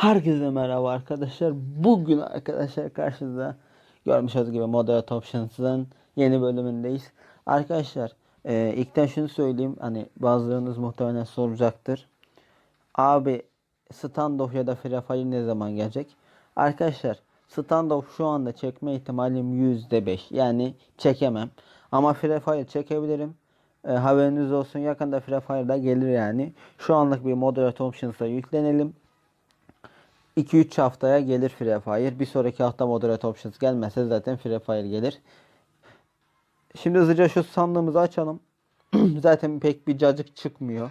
Herkese merhaba arkadaşlar. Bugün arkadaşlar karşınızda görmüş olduğunuz gibi Moderate Options'ın yeni bölümündeyiz. Arkadaşlar e, ilkten şunu söyleyeyim. Hani bazılarınız muhtemelen soracaktır. Abi standoff ya da Free Fire ne zaman gelecek? Arkadaşlar standoff şu anda çekme ihtimalim %5. Yani çekemem. Ama Fire çekebilirim. E, haberiniz olsun yakında Free Fire'da gelir yani. Şu anlık bir Moderate Options'a yüklenelim. 2-3 haftaya gelir Free Fire. Bir sonraki hafta Moderate Options gelmezse zaten Free Fire gelir. Şimdi hızlıca şu sandığımızı açalım. zaten pek bir cacık çıkmıyor.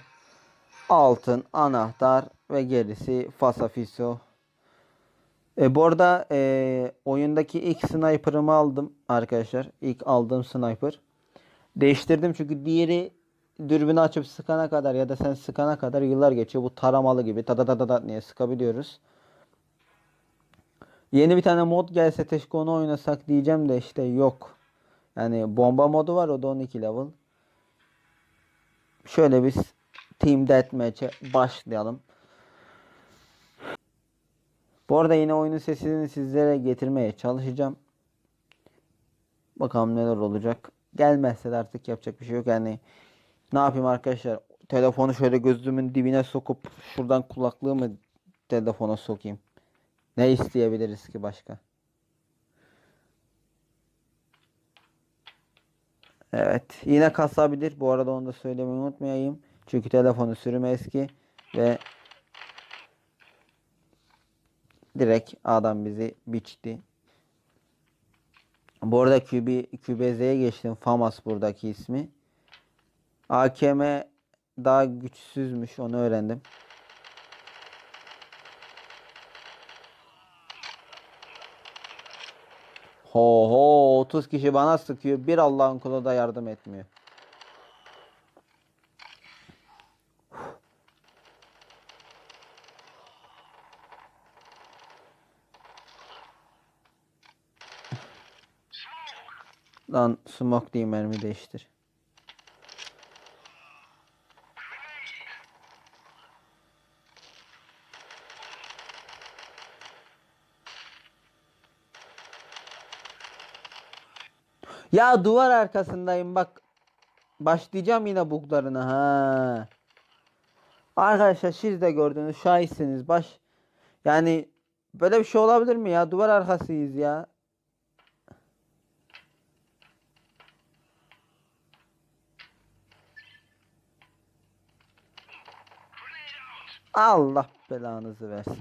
Altın, anahtar ve gerisi fasafiso. E, bu arada e, oyundaki ilk sniper'ımı aldım arkadaşlar. İlk aldığım sniper. Değiştirdim çünkü diğeri dürbünü açıp sıkana kadar ya da sen sıkana kadar yıllar geçiyor. Bu taramalı gibi tada tada tada diye sıkabiliyoruz. Yeni bir tane mod gelse keşke onu oynasak diyeceğim de işte yok. Yani bomba modu var o da 12 level. Şöyle biz Team Deathmatch'e başlayalım. Bu arada yine oyunun sesini sizlere getirmeye çalışacağım. Bakalım neler olacak. Gelmezse de artık yapacak bir şey yok. Yani ne yapayım arkadaşlar? Telefonu şöyle gözümün dibine sokup şuradan kulaklığımı telefona sokayım. Ne isteyebiliriz ki başka? Evet. Yine kasabilir. Bu arada onu da söylemeyi unutmayayım. Çünkü telefonu sürümü eski ve direkt adam bizi biçti. Bu arada QB, QBZ'ye geçtim. Famas buradaki ismi. AKM daha güçsüzmüş. Onu öğrendim. Ho ho 30 kişi bana sıkıyor. Bir Allah'ın kulu da yardım etmiyor. Lan smoke diyeyim mermi değiştir. Ya duvar arkasındayım bak. Başlayacağım yine buglarına ha. Arkadaşlar siz de gördünüz şahitsiniz baş. Yani böyle bir şey olabilir mi ya? Duvar arkasıyız ya. Allah belanızı versin.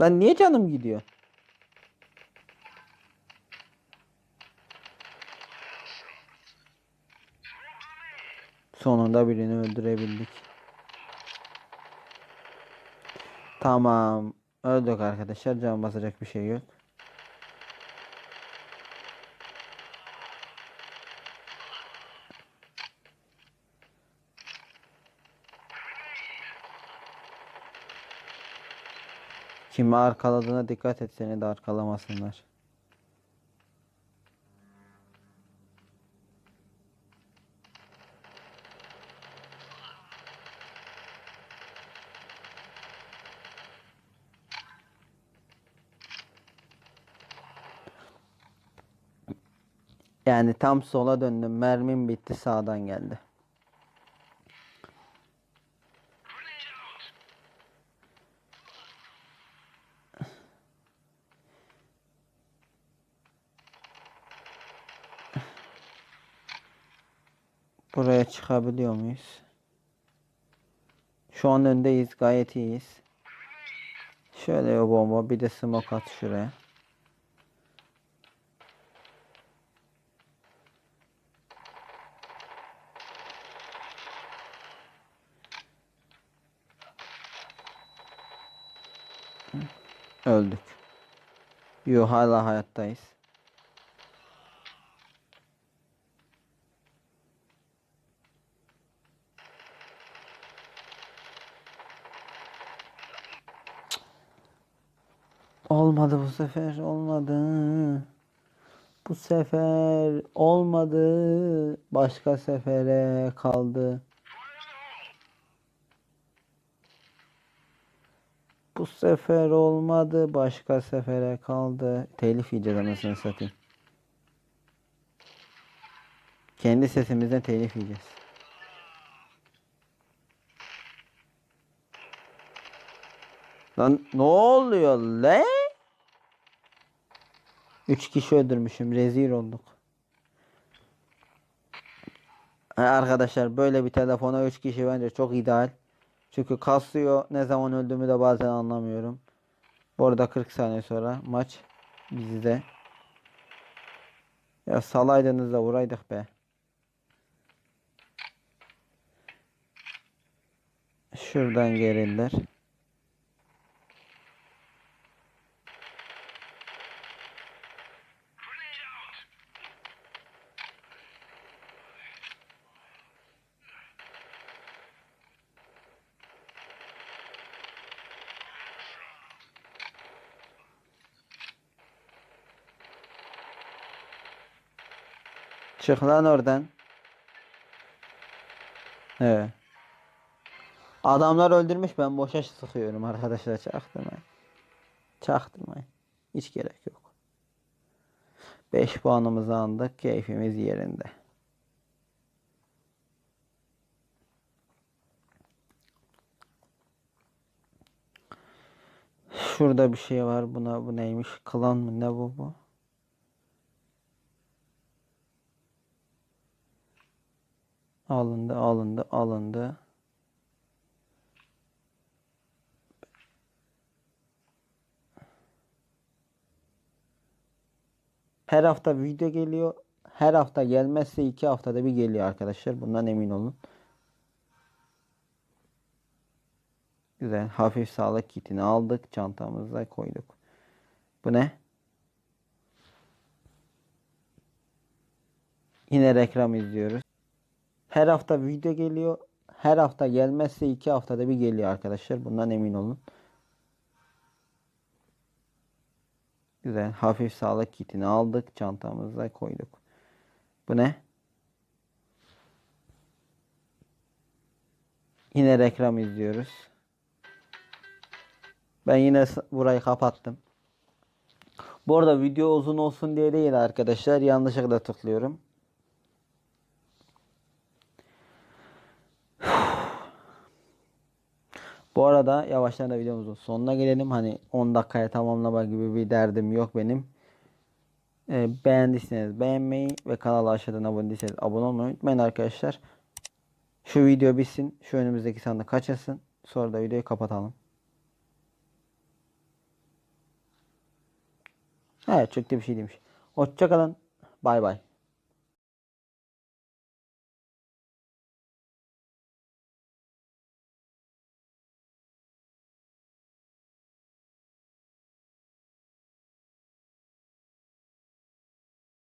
Ben niye canım gidiyor? Sonunda birini öldürebildik. Tamam. Öldük arkadaşlar. Can basacak bir şey yok. Kimi arkaladığına dikkat et seni de arkalamasınlar. Yani tam sola döndüm. Mermim bitti sağdan geldi. Buraya çıkabiliyor muyuz? Şu an öndeyiz. Gayet iyiyiz. Şöyle o bomba. Bir de smoke at şuraya. Öldük. Yo hala hayattayız. Olmadı bu sefer olmadı. Bu sefer olmadı. Başka sefere kaldı. Bu sefer olmadı. Başka sefere kaldı. Telif yiyeceğiz anasını satayım. Kendi sesimizden telif yiyeceğiz. Lan ne oluyor le? Üç kişi öldürmüşüm. Rezil olduk. Arkadaşlar böyle bir telefona 3 kişi bence çok ideal. Çünkü kasıyor. Ne zaman öldüğümü de bazen anlamıyorum. Bu arada 40 saniye sonra maç bizde. Ya salaydınız da vuraydık be. Şuradan gerildiler. Çık lan oradan. Evet. Adamlar öldürmüş ben boşa sıkıyorum arkadaşlar çaktırmayın. Çaktırmayın. Hiç gerek yok. 5 puanımızı aldık. Keyfimiz yerinde. Şurada bir şey var. Buna bu neymiş? Klan mı? Ne bu bu? Alındı, alındı, alındı. Her hafta video geliyor. Her hafta gelmezse iki haftada bir geliyor arkadaşlar. Bundan emin olun. Güzel. Hafif sağlık kitini aldık. Çantamıza koyduk. Bu ne? Yine reklam izliyoruz. Her hafta video geliyor. Her hafta gelmezse iki haftada bir geliyor arkadaşlar. Bundan emin olun. Güzel. Hafif sağlık kitini aldık. Çantamıza koyduk. Bu ne? Yine reklam izliyoruz. Ben yine burayı kapattım. Bu arada video uzun olsun diye değil arkadaşlar. Yanlışlıkla tıklıyorum. Bu arada yavaştan da videomuzun sonuna gelelim. Hani 10 dakikaya tamamlama gibi bir derdim yok benim. Ee, beğendiyseniz beğenmeyi ve kanala aşağıdan abone değilseniz abone olmayı unutmayın arkadaşlar. Şu video bitsin. Şu önümüzdeki sandık kaçasın. Sonra da videoyu kapatalım. Evet çok da bir şey demiş. Hoşçakalın. Bay bay.